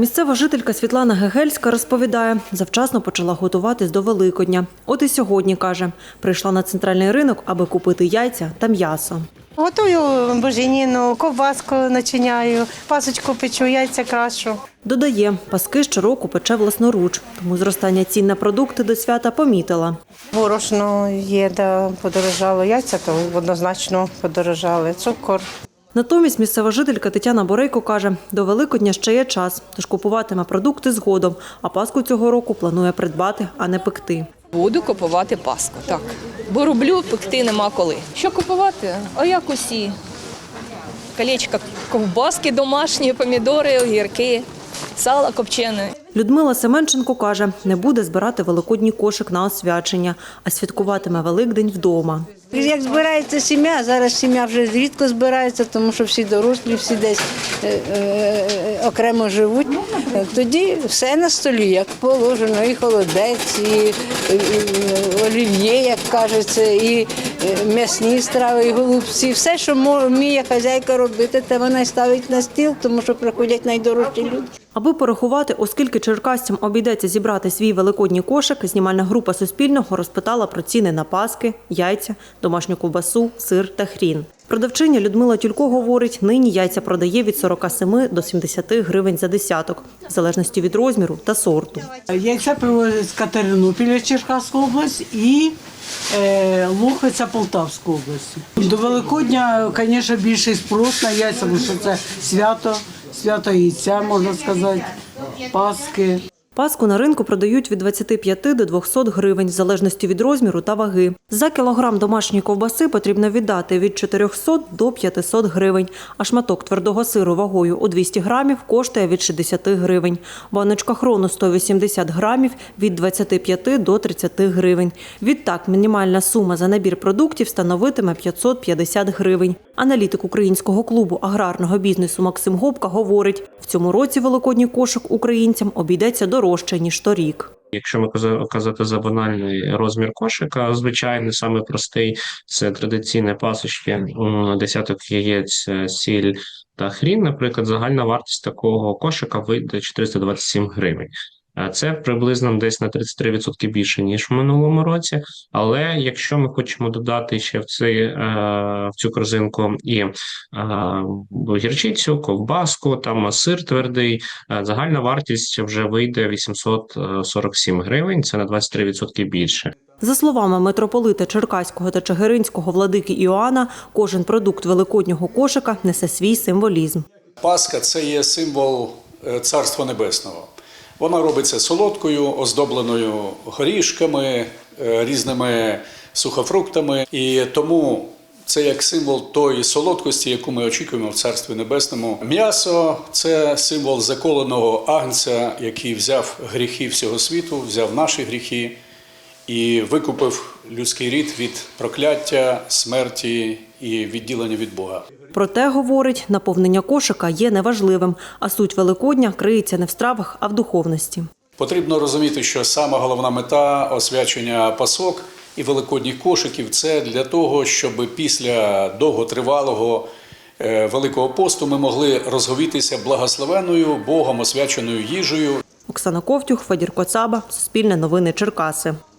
Місцева жителька Світлана Гегельська розповідає, завчасно почала готуватись до Великодня. От і сьогодні, каже, прийшла на центральний ринок, аби купити яйця та м'ясо. Готую боженіну, ковбаску начиняю, пасочку печу, яйця крашу. Додає, паски щороку пече власноруч, тому зростання цін на продукти до свята помітила. Борошно є, да, подорожало, яйця то однозначно подорожали, цукор. Натомість місцева жителька Тетяна Борейко каже, до Великодня ще є час, тож купуватиме продукти згодом, а паску цього року планує придбати, а не пекти. Буду купувати паску, так. Бо роблю, пекти нема коли. Що купувати? А як усі? Колечка ковбаски домашні, помідори, огірки, сало копчене. Людмила Семенченко каже, не буде збирати великодній кошик на освячення, а святкуватиме Великдень вдома. Як збирається сім'я, зараз сім'я вже рідко збирається, тому що всі дорослі, всі десь е, е, окремо живуть. Е, Тоді все на столі, як положено, і холодець, і, олів'є, як кажеться, і е, м'ясні страви, і голубці. Все, що вміє хазяйка робити, те вона ставить на стіл, тому що приходять найдорожчі люди. Аби порахувати, оскільки черкасцям обійдеться зібрати свій великодній кошик, знімальна група Суспільного розпитала про ціни на паски, яйця, домашню ковбасу, сир та хрін. Продавчиня Людмила Тюлько говорить, нині яйця продає від 47 до 70 гривень за десяток, в залежності від розміру та сорту. Яйця привозять з Катеринопіля, Черкаська область і е, Лухвиця Полтавської області. До Великодня, звісно, більший спрос на яйця, тому що це свято, свято яйця, можна сказати, Паски. Паску на ринку продають від 25 до 200 гривень, в залежності від розміру та ваги. За кілограм домашньої ковбаси потрібно віддати від 400 до 500 гривень, а шматок твердого сиру вагою у 200 грамів коштує від 60 гривень. Баночка хрону 180 грамів від 25 до 30 гривень. Відтак, мінімальна сума за набір продуктів становитиме 550 гривень. Аналітик українського клубу аграрного бізнесу Максим Гопка говорить, цьому році великодній кошик українцям обійдеться дорожче, ніж торік. Якщо ми каза- казати за банальний розмір кошика, звичайний, саме простий, це традиційне пасочки, десяток яєць, е, сіль та хрін. Наприклад, загальна вартість такого кошика вийде 427 гривень. Це приблизно десь на 33% більше ніж в минулому році. Але якщо ми хочемо додати ще в цей е, в цю корзинку і е, гірчицю, ковбаску, там сир твердий, е, загальна вартість вже вийде 847 гривень. Це на 23% більше. За словами митрополита Черкаського та Чигиринського владики Іоанна, кожен продукт великоднього кошика несе свій символізм. Пасха це є символ Царства Небесного. Вона робиться солодкою, оздобленою горішками, е, різними сухофруктами. І тому це як символ тої солодкості, яку ми очікуємо в Царстві Небесному. М'ясо це символ заколеного агнця, який взяв гріхи всього світу, взяв наші гріхи і викупив людський рід від прокляття, смерті і відділення від Бога. Проте, говорить, наповнення кошика є неважливим, а суть Великодня криється не в стравах, а в духовності. Потрібно розуміти, що сама головна мета освячення пасок і великодніх кошиків це для того, щоб після довготривалого е, Великого посту ми могли розговітися благословенною Богом освяченою їжею. Оксана Ковтюх, Федір Коцаба, Суспільне новини Черкаси.